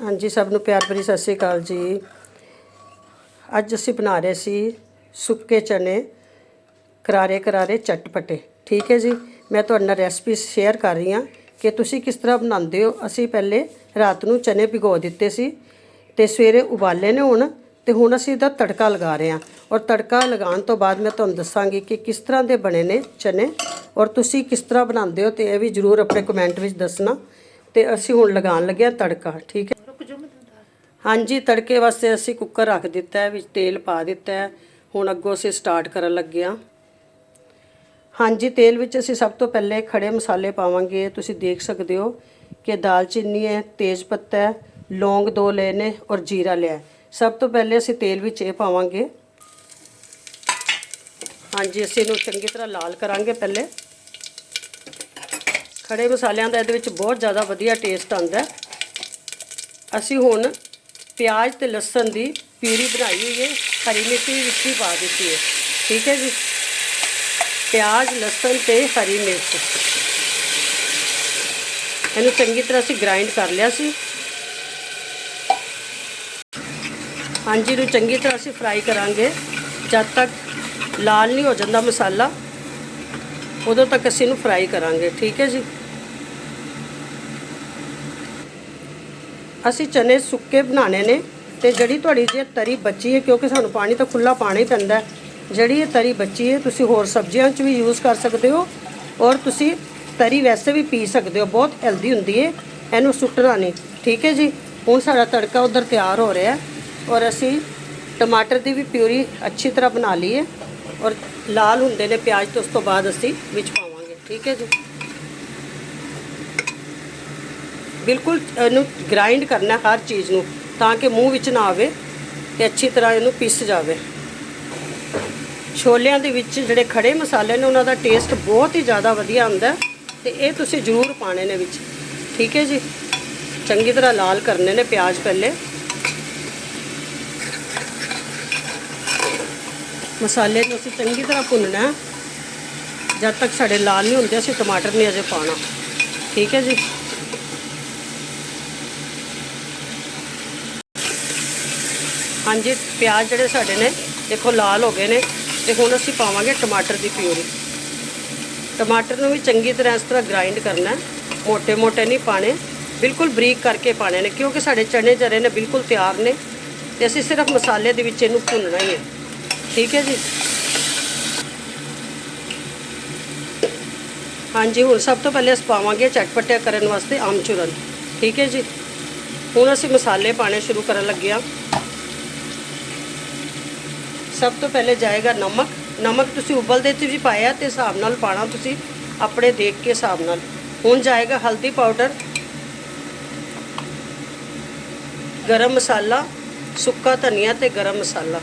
ਹਾਂਜੀ, ਸਭ ਨੂੰ ਪਿਆਰ ਭਰੀ ਸਤਿ ਸ਼੍ਰੀ ਅਕਾਲ ਜੀ। ਅੱਜ ਅਸੀਂ ਬਣਾ ਰਹੇ ਸੀ ਸੁੱਕੇ ਚਨੇ, ਕਰਾਰੇ ਕਰਾਰੇ ਚਟਪਟੇ ਠੀਕ ਹੈ ਜੀ, ਮੈਂ ਤੁਹਾਡੇ ਨਾਲ ਰੈਸਪੀ ਸ਼ੇਅਰ ਕਰ ਰਹੀ ਹਾਂ ਕਿ ਤੁਸੀਂ ਕਿਸ ਤਰ੍ਹਾਂ ਬਣਾਉਂਦੇ ਹੋ। ਅਸੀਂ ਪਹਿਲੇ ਰਾਤ ਨੂੰ ਚਨੇ ਭਿਗੋ ਦਿੱਤੇ ਸੀ ਤੇ ਸਵੇਰੇ ਉਬਾਲੇ ਨੇ ਹੁਣ ਤੇ ਹੁਣ ਅਸੀਂ ਇਹਦਾ ਤੜਕਾ ਲਗਾ ਰਹੇ ਹਾਂ। ਔਰ ਤੜਕਾ ਲਗਾਉਣ ਤੋਂ ਬਾਅਦ ਮੈਂ ਤੁਹਾਨੂੰ ਦੱਸਾਂਗੀ ਕਿ ਕਿਸ ਤਰ੍ਹਾਂ ਦੇ ਬਣੇ ਨੇ ਚਨੇ। ਔਰ ਤੁਸੀਂ ਕਿਸ ਤਰ੍ਹਾਂ ਬਣਾਉਂਦੇ ਹੋ ਤੇ ਇਹ ਵੀ ਜਰੂਰ ਆਪਣੇ ਕਮੈਂਟ ਵਿੱਚ ਦੱਸਣਾ। ਤੇ ਅਸੀਂ ਹੁਣ ਲਗਾਉਣ ਲੱਗੇ ਹਾਂ ਤੜਕਾ। ਠੀਕ ਹੈ। ਹਾਂਜੀ, ਤੜਕੇ ਵਾਸਤੇ ਅਸੀਂ ਕੁੱਕਰ ਰੱਖ ਦਿੱਤਾ ਹੈ, ਵਿੱਚ ਤੇਲ ਪਾ ਦਿੱਤਾ ਹੈ। ਹੁਣ ਅੱਗੋਂ ਅਸੀਂ ਸਟਾਰਟ ਕਰਨ ਲੱਗੇ ਹਾਂ। ਹਾਂਜੀ, ਤੇਲ ਵਿੱਚ ਅਸੀਂ ਸਭ ਤੋਂ ਪਹਿਲੇ ਖੜੇ ਮਸਾਲੇ ਪਾਵਾਂਗੇ। ਤੁਸੀਂ ਦੇਖ ਸਕਦੇ ਹੋ ਕਿ ਦਾਲਚੀਨੀ ਹੈ, ਤੇਜ ਪੱਤਾ ਹੈ, ਲੌਂਗ ਦੋ ਲਏ ਨੇ ਔਰ ਜੀਰਾ ਲਿਆ ਸਭ ਤੋਂ ਪਹਿਲੇ ਅਸੀਂ ਤੇਲ ਵਿੱਚ ਇਹ ਪਾਵਾਂਗੇ। ਹਾਂਜੀ, ਅਸੀਂ ਇਹਨੂੰ ਚੰਗੀ ਤਰ੍ਹਾਂ ਲਾਲ ਕਰਾਂਗੇ ਪਹਿਲੇ। ਖੜੇ ਮਸਾਲਿਆਂ ਦਾ ਇਹਦੇ ਵਿੱਚ ਬਹੁਤ ਜ਼ਿਆਦਾ ਵਧੀਆ ਟੇਸਟ ਆਉਂਦਾ ਅਸੀਂ ਹੁਣ ਪਿਆਜ਼ ਤੇ ਲਸਣ ਦੀ ਪਿਊਰੀ ਬਣਾਈ ਹੋਈ ਹੈ। ਹਰੀ ਮਿਰਚ ਵੀ ਵਿੱਚ ਹੀ ਪਾ ਦਿੱਤੀ ਹੈ। ਠੀਕ ਹੈ ਜੀ। ਪਿਆਜ਼, ਲਸਣ ਤੇ ਹਰੀ ਮਿਰਚ। ਇਹਨੂੰ ਚੰਗੀ ਤਰ੍ਹਾਂ ਅਸੀਂ ਗ੍ਰਾਈਂਡ ਕਰ ਲਿਆ ਸੀ। ਹਾਂਜੀ ਨੂੰ ਚੰਗੀ ਤਰ੍ਹਾਂ ਅਸੀਂ ਫਰਾਈ ਕਰਾਂਗੇ। ਜਦ ਤੱਕ ਲਾਲ ਨਹੀਂ ਹੋ ਜਾਂਦਾ ਮਸਾਲਾ, ਉਦੋਂ ਤੱਕ ਅਸੀਂ ਇਹਨੂੰ ਫਰਾਈ ਕਰਾਂਗੇ। ਠੀਕ ਹੈ ਜੀ। ਅਸੀਂ ਚਨੇ ਸੁੱਕੇ ਬਣਾਣੇ ਨੇ ਤੇ ਜਿਹੜੀ ਤੁਹਾਡੀ ਜੇ ਤਰੀ ਬਚੀ ਹੈ, ਕਿਉਂਕਿ ਸਾਨੂੰ ਪਾਣੀ ਤਾਂ ਖੁੱਲਾ ਹੀ ਪੈਂਦਾ ਜਿਹੜੀ ਇਹ ਤਰੀ ਬਚੀ ਹੈ, ਤੁਸੀਂ ਹੋਰ ਸਬਜ਼ੀਆਂ 'ਚ ਵੀ ਯੂਜ਼ ਕਰ ਸਕਦੇ ਹੋ ਔਰ ਤੁਸੀਂ ਤਰੀ ਵੈਸੇ ਵੀ ਪੀ ਸਕਦੇ ਹੋ, ਬਹੁਤ ਹੈਲਦੀ ਹੁੰਦੀ ਹੈ, ਇਹਨੂੰ ਸੁੱਟਣਾ ਨਹੀਂ, ਠੀਕ ਹੈ ਜੀ? ਹੁਣ ਸਾਡਾ ਤੜਕਾ ਉਧਰ ਤਿਆਰ ਹੋ ਰਿਹਾ ਔਰ ਅਸੀਂ ਟਮਾਟਰ ਦੀ ਵੀ ਪਿਊਰੀ ਅੱਛੀ ਤਰ੍ਹਾਂ ਬਣਾ ਲਈ ਹੈ ਔਰ ਲਾਲ ਹੁੰਦੇ ਨੇ ਪਿਆਜ਼, ਤੋਂ ਉਸ ਤੋਂ ਬਾਅਦ ਅਸੀਂ ਵਿੱਚ ਪਾਵਾਂਗੇ, ਠੀਕ ਹੈ ਜੀ? ਬਿਲਕੁਲ, ਇਹਨੂੰ ਗ੍ਰਾਈਂਡ ਕਰਨਾ ਹਰ ਚੀਜ਼ ਨੂੰ, ਤਾਂ ਕਿ ਮੂੰਹ ਵਿੱਚ ਨਾ ਆਵੇ ਤੇ ਅੱਛੀ ਤਰ੍ਹਾਂ ਇਹਨੂੰ ਪਿਸ ਜਾਵੇ। ਛੋਲਿਆਂ ਦੇ ਵਿੱਚ ਜਿਹੜੇ ਖੜੇ ਮਸਾਲੇ ਨੇ, ਉਹਨਾਂ ਦਾ ਟੇਸਟ ਬਹੁਤ ਹੀ ਜ਼ਿਆਦਾ ਵਧੀਆ ਆਉਂਦਾ ਹੈ ਤੇ ਇਹ ਤੁਸੀਂ ਜ਼ਰੂਰ ਪਾਣੇ ਨੇ ਵਿੱਚ। ਠੀਕ ਹੈ ਜੀ? ਚੰਗੀ ਤਰ੍ਹਾਂ ਲਾਲ ਕਰਨੇ ਨੇ ਪਿਆਜ਼ ਪਹਿਲੇ। ਮਸਾਲੇ ਨੂੰ ਅਸੀਂ ਚੰਗੀ ਤਰ੍ਹਾਂ ਭੁੰਨਣਾ ਜਦ ਤੱਕ ਸਾਡੇ ਲਾਲ ਨਹੀਂ ਹੁੰਦੇ, ਅਸੀਂ ਟਮਾਟਰ ਨਹੀਂ ਅਜੇ ਪਾਣਾ ਠੀਕ ਹੈ ਜੀ? ਹਾਂਜੀ, ਪਿਆਜ਼ ਜਿਹੜੇ ਸਾਡੇ ਨੇ, ਦੇਖੋ ਲਾਲ ਹੋ ਗਏ ਨੇ, ਤੇ ਹੁਣ ਅਸੀਂ ਪਾਵਾਂਗੇ ਟਮਾਟਰ ਦੀ ਪਿਊਰੀ। ਟਮਾਟਰ ਨੂੰ ਵੀ ਚੰਗੀ ਤਰ੍ਹਾਂ ਇਸ ਤਰ੍ਹਾਂ ਗ੍ਰਾਈਂਡ ਕਰਨਾ ਮੋਟੇ ਮੋਟੇ ਨਹੀਂ ਪਾਣੇ ਬਿਲਕੁਲ ਬਰੀਕ ਕਰਕੇ ਪਾਣੇ ਨੇ, ਕਿਉਂਕਿ ਸਾਡੇ ਚਣੇ ਜਰੇ ਨੇ ਬਿਲਕੁਲ ਤਿਆਰ ਨੇ, ਤੇ ਅਸੀਂ ਸਿਰਫ ਮਸਾਲੇ ਦੇ ਵਿੱਚ ਇਹਨੂੰ ਭੁੰਨਣਾ ਹੀ ਹੈ। ਠੀਕ ਹੈ ਜੀ? ਹਾਂਜੀ, ਹੁਣ ਸਭ ਤੋਂ ਪਹਿਲੇ ਅਸੀਂ ਪਾਵਾਂਗੇ ਚਟਪਟਿਆ ਕਰਨ ਵਾਸਤੇ ਆਮਚੂਰਨ। ਠੀਕ ਹੈ ਜੀ? ਹੁਣ ਅਸੀਂ ਮਸਾਲੇ ਪਾਣੇ ਸ਼ੁਰੂ ਕਰਨ ਲੱਗੇ ਆ ਸਭ ਤੋਂ ਪਹਿਲੇ ਜਾਏਗਾ ਨਮਕ। ਨਮਕ ਤੁਸੀਂ ਉਬਲਦੇ 'ਚ ਵੀ ਪਾਇਆ ਤੇ ਹਿਸਾਬ ਨਾਲ ਪਾਣਾ ਤੁਸੀਂ ਆਪਣੇ ਦੇਖ ਕੇ ਹਿਸਾਬ ਨਾਲ। ਹੁਣ ਜਾਏਗਾ ਹਲਦੀ ਪਾਊਡਰ, ਗਰਮ ਮਸਾਲਾ, ਸੁੱਕਾ ਧਨੀਆ ਤੇ ਗਰਮ ਮਸਾਲਾ।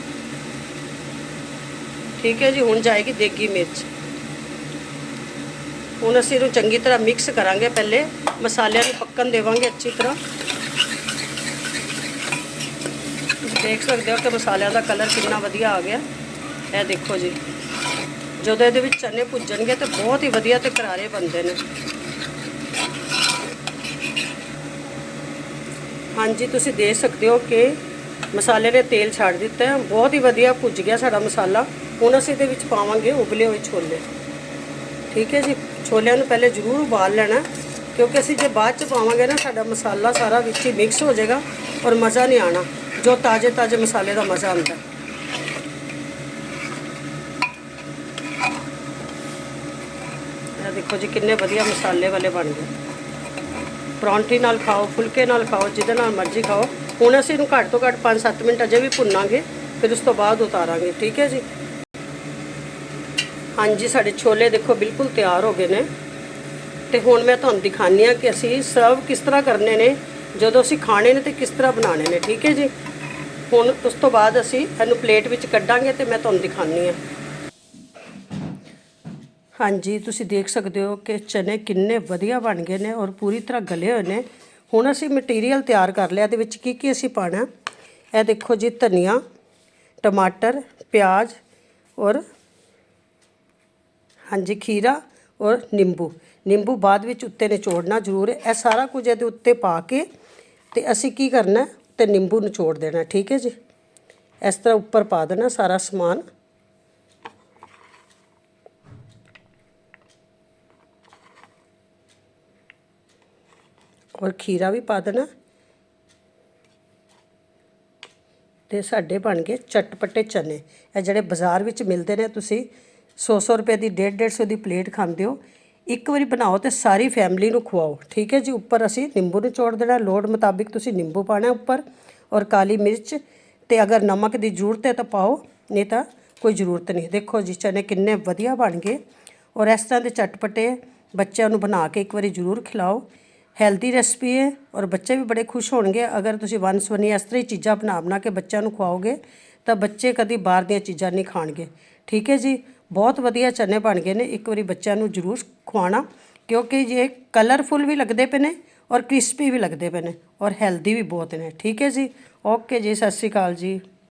ਠੀਕ ਹੈ ਜੀ, ਹੁਣ ਜਾਏਗੀ ਦੇਗੀ ਮਿਰਚ। ਹੁਣ ਅਸੀਂ ਇਹਨੂੰ ਚੰਗੀ ਤਰ੍ਹਾਂ ਮਿਕਸ ਕਰਾਂਗੇ ਪਹਿਲੇ। ਮਸਾਲਿਆਂ ਨੂੰ ਪੱਕਣ ਦੇਵਾਂਗੇ ਅੱਛੀ ਤਰ੍ਹਾਂ ਤੁਸੀਂ ਦੇਖ ਸਕਦੇ ਹੋ ਕਿ ਮਸਾਲਿਆਂ ਦਾ ਕਲਰ ਕਿੰਨਾ ਵਧੀਆ ਆ ਗਿਆ। ਇਹ ਦੇਖੋ ਜੀ। ਜਦੋਂ ਇਹਦੇ ਵਿੱਚ ਚਨੇ ਭੁੱਜਣਗੇ ਤੇ ਬਹੁਤ ਹੀ ਵਧੀਆ ਤੇ ਕਰਾਰੇ ਬਣਦੇ ਨੇ। ਹਾਂਜੀ, ਤੁਸੀਂ ਦੇਖ ਸਕਦੇ ਹੋ ਕਿ ਮਸਾਲੇ ਨੇ ਤੇਲ ਛੱਡ ਦਿੱਤਾ ਹੈ। ਬਹੁਤ ਹੀ ਵਧੀਆ ਭੁੱਜ ਗਿਆ ਸਾਡਾ ਮਸਾਲਾ। ਹੁਣ ਅਸੀਂ ਇਹਦੇ ਵਿੱਚ ਪਾਵਾਂਗੇ ਉਬਲੇ ਹੋਏ ਛੋਲੇ। ਠੀਕ ਹੈ ਜੀ? ਛੋਲਿਆਂ ਨੂੰ ਪਹਿਲੇ ਜ਼ਰੂਰ ਉਬਾਲ ਲੈਣਾ ਕਿਉਂਕਿ ਅਸੀਂ ਜੇ ਬਾਅਦ ਚ ਪਾਵਾਂਗੇ ਨਾ, ਸਾਡਾ ਮਸਾਲਾ ਸਾਰਾ ਵਿੱਚ ਹੀ ਮਿਕਸ ਹੋ ਜਾਏਗਾ ਔਰ ਮਜ਼ਾ ਨਹੀਂ ਆਣਾ ਜੋ ਤਾਜ਼ੇ ਤਾਜ਼ੇ ਮਸਾਲੇ ਦਾ ਮਜ਼ਾ ਆਉਂਦਾ ਹੈ। ਇਹ ਦੇਖੋ ਜੀ, ਕਿੰਨੇ ਵਧੀਆ ਮਸਾਲੇ ਵਾਲੇ ਬਣ ਗਏ। ਪਰੌਂਠੀ ਨਾਲ ਖਾਓ, ਫੁਲਕੇ ਨਾਲ ਖਾਓ, ਜਿਹਦੇ ਨਾਲ ਮਰਜ਼ੀ ਖਾਓ। ਹੁਣ ਅਸੀਂ ਇਹਨੂੰ ਘੱਟ ਤੋਂ ਘੱਟ 5-7 ਮਿੰਟ ਅਜੇ ਵੀ ਭੁੰਨਾਂਗੇ, ਫਿਰ ਉਸ ਤੋਂ ਬਾਅਦ ਉਤਾਰਾਂਗੇ, ਠੀਕ ਹੈ ਜੀ? ਹਾਂਜੀ, ਸਾਡੇ ਛੋਲੇ ਦੇਖੋ ਬਿਲਕੁਲ ਤਿਆਰ ਹੋ ਗਏ ਨੇ। ਤੇ ਹੁਣ ਮੈਂ ਤੁਹਾਨੂੰ ਦਿਖਾਉਂਦੀ ਆ ਕਿ ਅਸੀਂ ਸਰਵ ਕਿਸ ਤਰ੍ਹਾਂ ਕਰਨੇ ਨੇ, ਜਦੋਂ ਅਸੀਂ ਖਾਣੇ ਨੇ ਤੇ ਕਿਸ ਤਰ੍ਹਾਂ ਬਣਾਉਣੇ ਨੇ, ਠੀਕ ਹੈ ਜੀ? ਹੁਣ ਉਸ ਤੋਂ ਬਾਅਦ ਅਸੀਂ ਇਹਨੂੰ ਪਲੇਟ ਵਿੱਚ ਕੱਢਾਂਗੇ ਤੇ ਮੈਂ ਤੁਹਾਨੂੰ ਦਿਖਾਉਂਦੀ ਆ ਹਾਂਜੀ, ਤੁਸੀਂ ਦੇਖ ਸਕਦੇ ਹੋ ਕਿ ਚਨੇ ਕਿੰਨੇ ਵਧੀਆ ਬਣ ਗਏ ਨੇ ਔਰ ਪੂਰੀ ਤਰ੍ਹਾਂ ਗਲੇ ਹੋਏ ਨੇ। ਹੁਣ ਅਸੀਂ ਮਟੀਰੀਅਲ ਤਿਆਰ ਕਰ ਲਿਆ, ਇਹਦੇ ਵਿੱਚ ਕੀ ਕੀ ਅਸੀਂ ਪਾਣਾ ਇਹ ਦੇਖੋ ਜੀ, ਧਨੀਆ, ਟਮਾਟਰ, ਪਿਆਜ਼ ਔਰ ਹਾਂਜੀ, ਖੀਰਾ ਔਰ ਨਿੰਬੂ। ਨਿੰਬੂ ਬਾਅਦ ਵਿੱਚ ਉੱਤੇ ਨਿਚੋੜਨਾ ਜ਼ਰੂਰ ਹੈ। ਇਹ ਸਾਰਾ ਕੁਝ ਇਹਦੇ ਉੱਤੇ ਪਾ ਕੇ ਤੇ ਅਸੀਂ ਕੀ ਕਰਨਾ ਤੇ ਨਿੰਬੂ ਨਿਚੋੜ ਦੇਣਾ, ਠੀਕ ਹੈ ਜੀ? ਇਸ ਤਰ੍ਹਾਂ ਉੱਪਰ ਪਾ ਦੇਣਾ ਸਾਰਾ ਸਮਾਨ। ਔਰ ਖੀਰਾ ਵੀ ਪਾ ਦੇਣਾ। ਤੇ ਸਾਡੇ ਬਣ ਗਏ ਚਟਪਟੇ ਚਨੇ। ਇਹ ਜਿਹੜੇ ਬਾਜ਼ਾਰ ਵਿੱਚ ਮਿਲਦੇ ਨੇ, ਤੁਸੀਂ 100-100 ਰੁਪਏ ਦੀ 150-150 ਦੀ ਪਲੇਟ ਖਾਂਦੇ ਹੋ ਇੱਕ ਵਾਰੀ ਬਣਾਓ ਤੇ ਸਾਰੀ ਫੈਮਿਲੀ ਨੂੰ ਖਵਾਓ। ਠੀਕ ਹੈ ਜੀ? ਉੱਪਰ ਅਸੀਂ ਨਿੰਬੂ ਨਿਚੋੜ ਦੇਣਾ। ਲੋੜ ਮੁਤਾਬਿਕ ਤੁਸੀਂ ਨਿੰਬੂ ਪਾਣਾ ਉੱਪਰ ਔਰ ਕਾਲੀ ਮਿਰਚ ਤੇ ਅਗਰ ਨਮਕ ਦੀ ਜ਼ਰੂਰਤ ਹੈ ਤਾਂ ਪਾਓ, ਨਹੀਂ ਤਾਂ ਕੋਈ ਜ਼ਰੂਰਤ ਨਹੀਂ। ਦੇਖੋ ਜੀ, ਚਨੇ ਕਿੰਨੇ ਵਧੀਆ ਬਣ ਗਏ। ਔਰ ਇਸ ਤਰ੍ਹਾਂ ਦੇ ਚਟਪਟੇ ਬੱਚਿਆਂ ਨੂੰ ਬਣਾ ਕੇ ਇੱਕ ਵਾਰੀ ਜ਼ਰੂਰ ਖਿਲਾਓ। ਹੈਲਦੀ ਰੈਸਪੀ ਹੈ ਔਰ ਬੱਚੇ ਵੀ ਬੜੇ ਖੁਸ਼ ਹੋਣਗੇ। ਅਗਰ ਤੁਸੀਂ ਵਨ ਸਵਨੀ ਇਸ ਤਰ੍ਹਾਂ ਹੀ ਚੀਜ਼ਾਂ ਬਣਾ ਬਣਾ ਕੇ ਬੱਚਿਆਂ ਨੂੰ ਖਵਾਓਗੇ ਤਾਂ ਬੱਚੇ ਕਦੀ ਬਾਹਰ ਦੀਆਂ ਚੀਜ਼ਾਂ ਨਹੀਂ ਖਾਣਗੇ। ਠੀਕ ਹੈ ਜੀ? ਬਹੁਤ ਵਧੀਆ ਚਨੇ ਬਣ ਗਏ ਨੇ, ਇੱਕ ਵਾਰੀ ਬੱਚਿਆਂ ਨੂੰ ਜ਼ਰੂਰ ਖਵਾਉਣਾ, ਕਿਉਂਕਿ ਜੇ ਕਲਰਫੁਲ ਵੀ ਲੱਗਦੇ ਪਏ ਨੇ ਔਰ ਕ੍ਰਿਸਪੀ ਵੀ ਲੱਗਦੇ ਪਏ ਨੇ ਔਰ ਹੈਲਦੀ ਵੀ ਬਹੁਤ ਨੇ। ਠੀਕ ਹੈ ਜੀ? ਓਕੇ ਜੀ, ਸਤਿ ਸ਼੍ਰੀ ਅਕਾਲ ਜੀ।